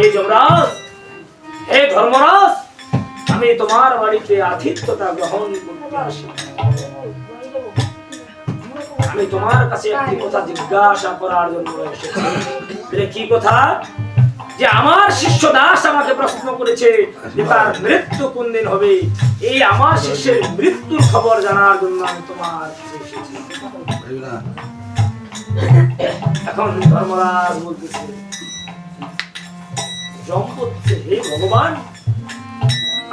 হে যমরাজ হে ধর্মরাজ আমি তোমার বাড়িতে আতিথ্যতা গ্রহণ করতে আসি। আমি তোমার কাছে একটি কথা জিজ্ঞাসা করার জন্য এসেছি। কি কথা? যে আমার শিষ্য দাস আমাকে প্রশ্ন করেছে যে তার মৃত্যু কোন দিন হবে? এই আমার শিষ্যের মৃত্যুর খবর জানার জন্য আমি তোমার এসেছি। এখন ধর্মরাজ বলতেছে হে ভগবান।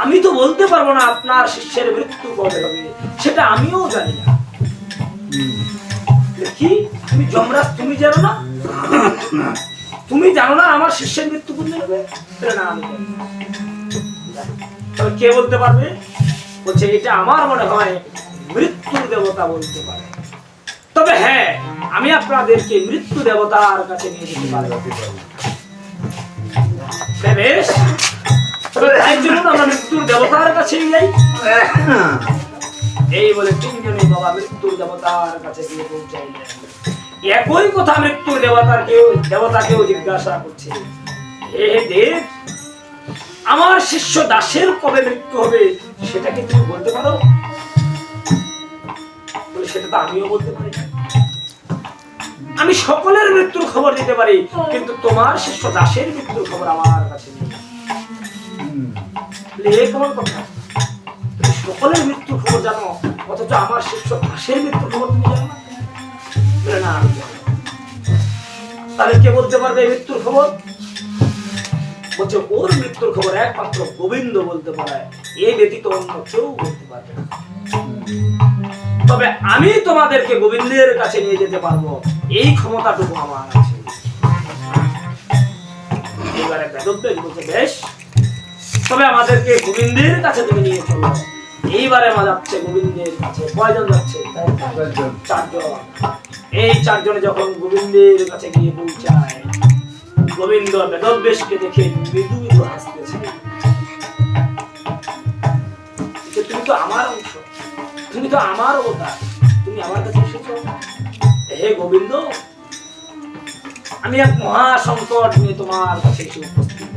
আমি তো বলতে পারব না আপনার শিষ্যের মৃত্যু কবে হবে, সেটা আমিও জানি না। কি তুমি যমরাজ, তুমি জানো না? তুমি জানো না আমার শিষ্যের মৃত্যু কোন হবে? না, আমি তবে কে বলতে পারবে? বলছে, এটা আমার মনে হয় মৃত্যুর দেবতা বলতে পারে। তবে হ্যাঁ আমি আপনাদেরকে মৃত্যু দেবতার কাছে নিয়ে যেতে পারি বেশ। আমরা মৃত্যুর দেবতার কাছে এই বলে মৃত্যুর দেবতার কাছে একই কথা মৃত্যুর দেবতার কেউ দেবতাকেও জিজ্ঞাসা করছে, হে আমার শিষ্য দাসের কবে মৃত্যু হবে সেটা কি তুমি বলতে পারো? সেটা তো আমিও বলতে পারি। আমি সকলের মৃত্যুর খবর দিতে পারি কিন্তু তোমার শিষ্য দাসের মৃত্যুর খবর আমার কাছে নেই। কেমন কথা। তুমি সকলের মৃত্যুর খবর জানো অথচ আমার শিষ্য দাসের মৃত্যুর খবর তুমি জানো না? আমি তাহলে কে বলতে পারবে এই মৃত্যুর খবর? বলছে ওর মৃত্যুর খবর একমাত্র গোবিন্দ বলতে পারে। এই ব্যতীত অন্য কেউ বলতে পারবে না। তবে আমি তোমাদেরকে গোবিন্দের কাছে নিয়ে যেতে পারব। এই ক্ষমতাটুকু আমার আছে। এবারে বেদব্যাস বলছে বেশ তবে আমাদেরকে গোবিন্দের কাছে তুমি নিয়ে চলো। এইবারে আমার যাচ্ছে গোবিন্দের কাছে। কয়জন যাচ্ছে? চারজন। এই চারজনে যখন গোবিন্দের কাছে গিয়ে পৌঁছায় গোবিন্দ বেদব্যাসকে দেখে মৃদু হাসতেছে। তুমি তো আমার অংশ। তুমি তো আমার অবতার। তুমি আমার কাছে এসেছ। হে গোবিন্দ, আমি এক মহা সংকট নিয়ে তোমার কাছে এসে উপস্থিত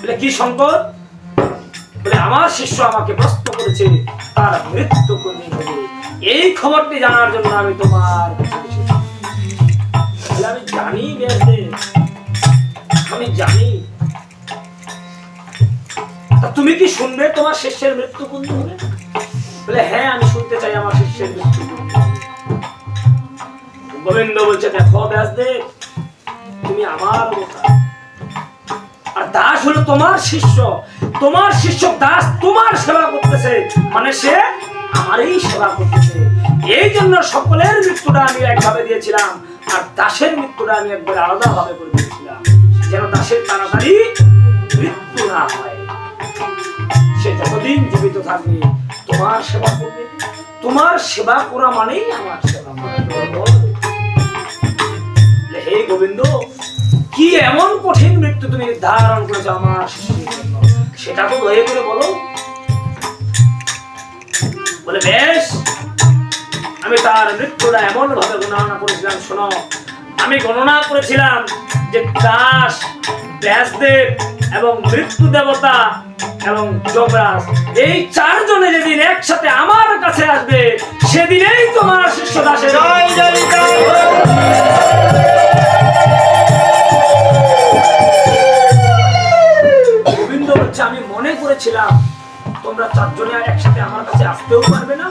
বলে, কি সংকট? বলে, আমার শিষ্য আমাকে প্রশ্ন করেছে, তার মৃত্যু কোনদিন হবে? এই খবরটি জানার জন্য আমি তোমার আমি জানি আমি জানি। তুমি কি শুনবে তোমার শিষ্যের মৃত্যু কোনদিন হবে? বলে হ্যাঁ আমি শুনতে চাই আমার শিষ্যের গোবিন্দ বলছে, দেখো ব্যাসদেব, তুমি আমার আর দাস হলো তোমার শিষ্য। তোমার শিষ্য দাস তোমার সেবা করতেছে। মানে সে আমারই সেবা করতেছে। এই জন্য সকলের মৃত্যুটা আমি একভাবে দিয়েছিলাম, আর দাসের মৃত্যুটা আমি একবার আলাদা ভাবে করে দিয়েছিলাম। যেন দাসের তাড়াতাড়ি তোমার সেবা করা মানেই আমার সেবা হে গোবিন্দ, কি এমন কঠিন মৃত্যু তুমি ধারণ করেছ আমার সেটা তো দয়া করে বলো। বলে, বেশ, আমি তার মৃত্যুটা এমন ভাবে গণনা করেছিলাম, শোনো। আমি গণনা করেছিলাম যে দাস, ব্যাসদেব এবং মৃত্যু দেবতা এবং যমরাজ এই চারজনে যেদিন একসাথে আমার কাছে আসবে সেদিনেই তোমার শিষ্য দাসের জয় জয় গোবিন্দ বলছে আমি মনে করেছিলাম তোমরা চারজনে আর একসাথে আমার কাছে আসতেও পারবে না।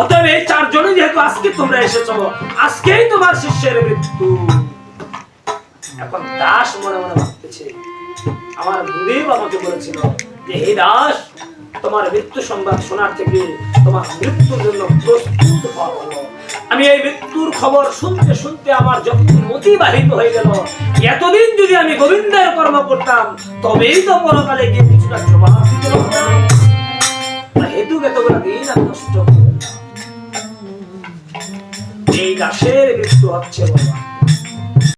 অতএব এই চারজনে যেহেতু আজকে তোমরা এসেছ আজকেই তোমার শিষ্যের মৃত্যু। এখন দাস মনে মনে ভাবতেছে আমার গুরুদেব আমাকে বলেছিল যে, হে দাস, তোমার মৃত্যু সংবাদ শোনার থেকে তোমার মৃত্যুর জন্য প্রস্তুত হওয়া ভালো। আমি এই মৃত্যুর খবর শুনতে শুনতে আমার যখন অতিবাহিত হয়ে গেল, এতদিন যদি আমি গোবিন্দের কর্ম করতাম, তবেই তো পরকালে গিয়ে কিছুটা জবাব দিতে হেতু এতগুলো দিন আমি নষ্ট এই দাসের মৃত্যু হচ্ছে বাবা